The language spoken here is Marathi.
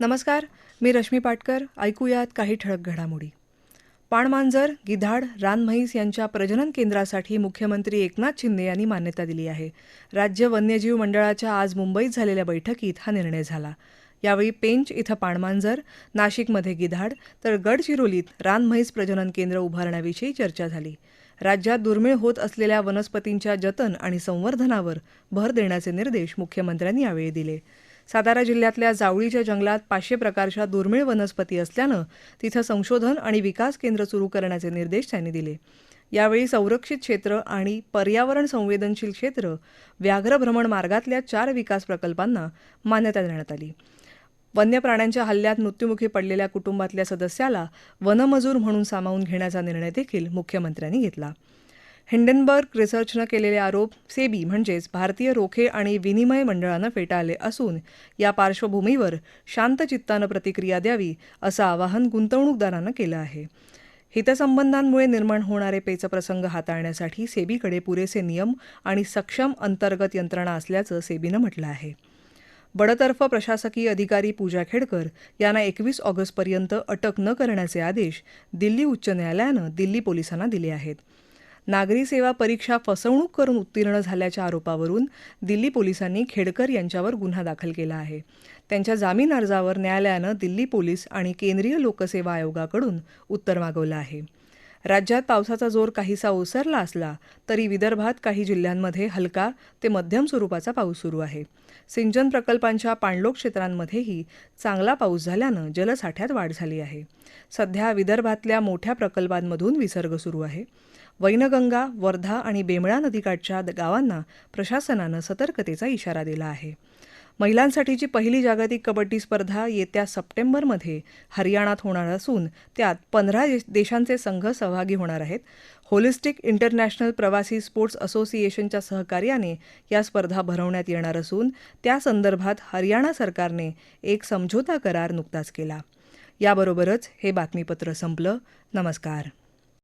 नमस्कार मी रश्मी पाटकर. ऐकूयात काही ठळक घडामोडी. पाणमांजर गिधाड रानम्हैस यांच्या प्रजनन केंद्रासाठी मुख्यमंत्री एकनाथ शिंदे यांनी मान्यता दिली आहे. राज्य वन्यजीव मंडळाच्या आज मुंबईत झालेल्या बैठकीत हा निर्णय झाला. यावेळी पेंच इथं पाणमांजर नाशिकमध्ये गिधाड तर गडचिरोलीत रानम्हैस प्रजनन केंद्र उभारण्याविषयी चर्चा झाली. राज्यात दुर्मिळ होत असलेल्या वनस्पतींच्या जतन आणि संवर्धनावर भर देण्याचे निर्देश मुख्यमंत्र्यांनी यावेळी दिले. सातारा जिल्ह्यातल्या जावळीच्या जंगलात पाचशे प्रकारच्या दुर्मिळ वनस्पती असल्यानं तिथं संशोधन आणि विकास केंद्र सुरू करण्याचे निर्देश त्यांनी दिले. यावेळी संरक्षित क्षेत्र आणि पर्यावरण संवेदनशील क्षेत्र व्याघ्र भ्रमण मार्गातल्या चार विकास प्रकल्पांना मान्यता देण्यात आली. वन्य प्राण्यांच्या हल्ल्यात मृत्युमुखी पडलेल्या कुटुंबातल्या सदस्याला वनमजूर म्हणून सामावून घेण्याचा निर्णय देखील मुख्यमंत्र्यांनी घेतला. हिंडनबर्ग रिसर्चनं केलेले आरोप सेबी म्हणजेच भारतीय रोखे आणि विनिमय मंडळानं फेटाळले असून या पार्श्वभूमीवर शांत चित्तानं प्रतिक्रिया द्यावी असं आवाहन गुंतवणूकदारांना केलं आहे. हितसंबंधांमुळे निर्माण होणारे पेचप्रसंग हाताळण्यासाठी सेबीकडे पुरेसे नियम आणि सक्षम अंतर्गत यंत्रणा असल्याचं सेबीनं म्हटलं आहे. बडतर्फ प्रशासकीय अधिकारी पूजा खेडकर यांना एकवीस ऑगस्टपर्यंत अटक न करण्याचे आदेश दिल्ली उच्च न्यायालयानं दिल्ली पोलिसांना दिले आहेत. नागरी सेवा परीक्षा फसवणूक करून उत्तीर्ण झाल्याच्या आरोपावरून दिल्ली पोलिसांनी खेडकर यांच्यावर गुन्हा दाखल केला आहे. त्यांच्या जामीन अर्जावर न्यायालयानं दिल्ली पोलीस आणि केंद्रीय लोकसेवा आयोगाकडून उत्तर मागवलं आहे. राज्यात पावसाचा जोर काहीसा ओसरला असला तरी विदर्भात काही जिल्ह्यांमध्ये हलका ते मध्यम स्वरूपाचा पाऊस सुरू आहे. सिंचन प्रकल्पांच्या पाणलोक क्षेत्रांमध्येही चांगला पाऊस झाल्यानं जलसाठ्यात वाढ झाली आहे. सध्या विदर्भातल्या मोठ्या प्रकल्पांमधून विसर्ग सुरू आहे. वैनगंगा वर्धा आणि बेमळा नदीकाठच्या गावांना प्रशासनानं सतर्कतेचा इशारा दिला आहे. महिलांसाठीची पहिली जागतिक कबड्डी स्पर्धा येत्या सप्टेंबरमध्ये हरियाणात होणार असून त्यात पंधरा देशांचे संघ सहभागी होणार आहेत. होलिस्टिक इंटरनॅशनल प्रवासी स्पोर्ट्स असोसिएशनच्या सहकार्याने या स्पर्धा भरवण्यात येणार असून त्या संदर्भात हरियाणा सरकारने एक समझोता करार नुकताच केला. याबरोबरच हे बातमीपत्र संपलं. नमस्कार.